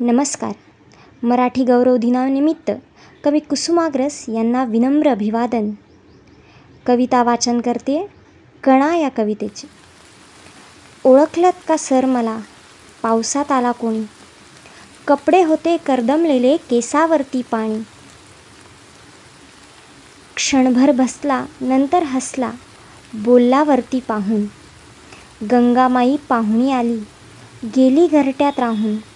नमस्कार. मराठी गौरव दिनानिमित्त कवी कुसुमाग्रस यांना विनम्र अभिवादन. कविता वाचन करते कणा या कवितेचे. ओळखलत का सर मला? पावसात आला कोणी? कपडे होते करदमलेले केसावरती पाणी. क्षणभर बसला नंतर हसला बोललावरती पाहून. गंगामाई पाहुणी आली गेली घरट्यात राहून.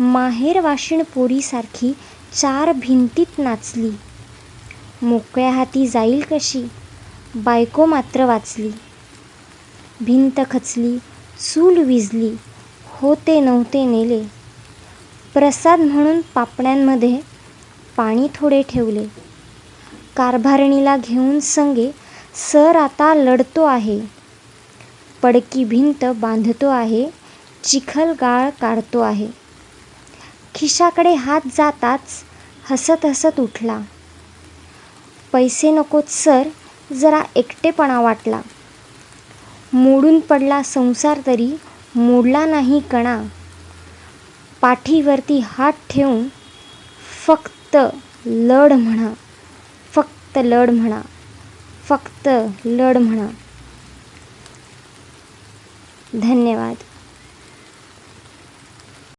माहेरवाशिण पोरीसारखी चार भिंतीत नाचली. मोकळ्या हाती जाईल कशी? बायको मात्र वाचली. भिंत खचली चूल विजली होते नव्हते नेले. प्रसाद म्हणून पापण्यांमध्ये पाणी थोडे ठेवले. कारभारणीला घेऊन संगे सर आता लढतो आहे. पडकी भिंत बांधतो आहे चिखल गाळ काढतो आहे. खिशाकडे हात जाताच हसत हसत उठला. पैसे नकोत सर जरा एकटेपणा वाटला. मोडून पडला संसार तरी मोडला नाही कणा. पाठीवरती हात ठेवून फक्त लढ म्हणा फक्त लढ म्हणा फक्त लढ म्हणा. धन्यवाद.